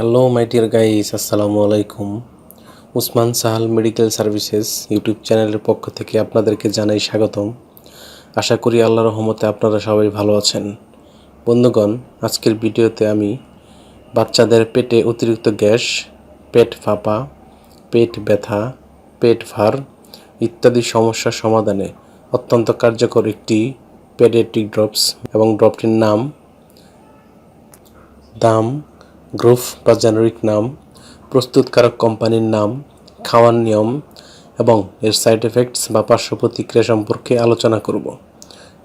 Hello my dear guys আসসালামু আলাইকুম Usman Sahal medical services YouTube চ্যানেলের পক্ষ থেকে আপনাদেরকে জানাই স্বাগতম। আশা করি আল্লাহ রহমতে আপনারা সবাই ভালো আছেন। বন্ধুগণ, আজকের ভিডিওতে আমি বাচ্চাদের পেটে অতিরিক্ত গ্যাস, পেট ফাঁপা, পেট ব্যথা, পেট ভার ইত্যাদি সমস্যার সমাধানে অত্যন্ত কার্যকর একটি পেডিয়াট্রিক ড্রপস এবং ড্রপটির নাম দাম গ্রুপ বা জেনারিক নাম, প্রস্তুতকারক কোম্পানির নাম, খাওয়ার নিয়ম এবং এর সাইড এফেক্টস বা পার্শ্ব প্রতিক্রিয়া সম্পর্কে আলোচনা করব।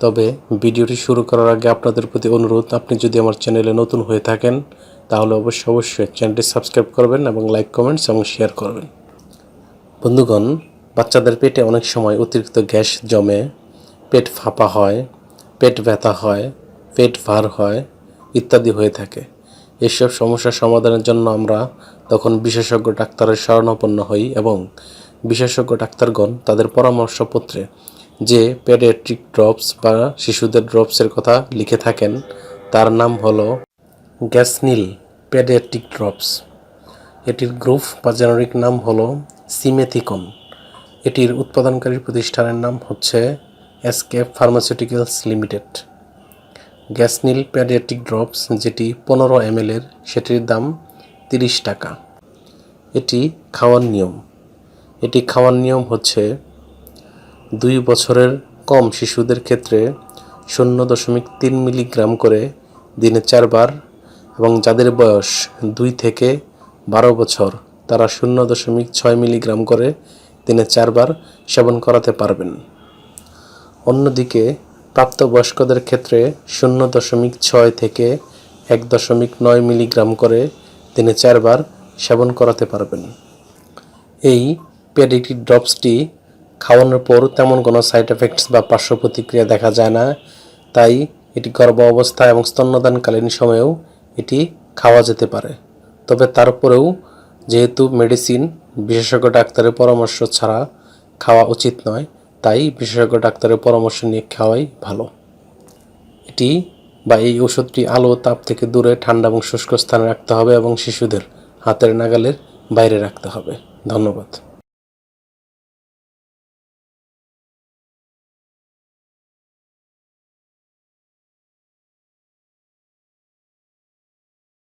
তবে ভিডিওটি শুরু করার আগে আপনাদের প্রতি অনুরোধ, আপনি যদি আমার চ্যানেলে নতুন হয়ে থাকেন, তাহলে অবশ্যই অবশ্যই চ্যানেলটি সাবস্ক্রাইব করবেন এবং লাইক, কমেন্টস এবং শেয়ার করবেন। বন্ধুগণ, বাচ্চাদের পেটে অনেক সময় অতিরিক্ত গ্যাস জমে, পেট ফাঁপা হয়, পেট ব্যথা হয়, পেট ভার হয় ইত্যাদি হয়ে থাকে। এসব সমস্যার সমাধানের জন্য আমরা তখন বিশেষজ্ঞ ডাক্তারের শরণাপন্ন হই এবং বিশেষজ্ঞ ডাক্তারগণ তাদের পরামর্শপত্রে যে পেডিয়াট্রিক ড্রপস বা শিশুদের ড্রপসের কথা লিখে থাকেন, তার নাম হলো গ্যাসনিল পেডিয়াট্রিক ড্রপস এটির গ্রুপ বা জেনারিক নাম হলো সিমেথিকন এটির উৎপাদনকারী প্রতিষ্ঠানের নাম হচ্ছে SK pharmaceuticals limited Gasnil paediatric drops, যেটি পনেরো এম এর, সেটির দাম তিরিশ টাকা। এটি খাওয়ার নিয়ম। এটি খাওয়ার নিয়ম হচ্ছে দুই বছরের কম শিশুদের ক্ষেত্রে শূন্য দশমিক তিন মিলিগ্রাম করে দিনে চারবার এবং যাদের বয়স দুই থেকে বারো বছর, তারা শূন্য দশমিক ছয় মিলিগ্রাম করে দিনে চারবার সেবন করাতে পারবেন। অন্যদিকে প্রাপ্তবয়স্কদের ক্ষেত্রে শূন্য দশমিক ছয় থেকে এক দশমিক নয় মিলিগ্রাম করে দিনে চারবার সেবন করাতে পারবেন। এই পেডিগ্রি ড্রপসটি খাওয়ানোর পর তেমন কোনো সাইড এফেক্টস বা পার্শ্ব প্রতিক্রিয়া দেখা যায় না, তাই এটি গর্ভ অবস্থা এবং স্তন্যদানকালীন সময়েও এটি খাওয়া যেতে পারে। তবে তারপরেও যেহেতু মেডিসিন বিশেষজ্ঞ ডাক্তারের পরামর্শ ছাড়া খাওয়া উচিত নয় তাই বিশেষজ্ঞ ডাক্তারের পরামর্শ নিয়ে খাওয়াই ভালো। এটি বা এই ওষুধটি আলো, তাপ থেকে দূরে ঠান্ডা এবং শুষ্ক স্থানে রাখতে হবে এবং শিশুদের হাতের নাগালের বাইরে রাখতে হবে। ধন্যবাদ।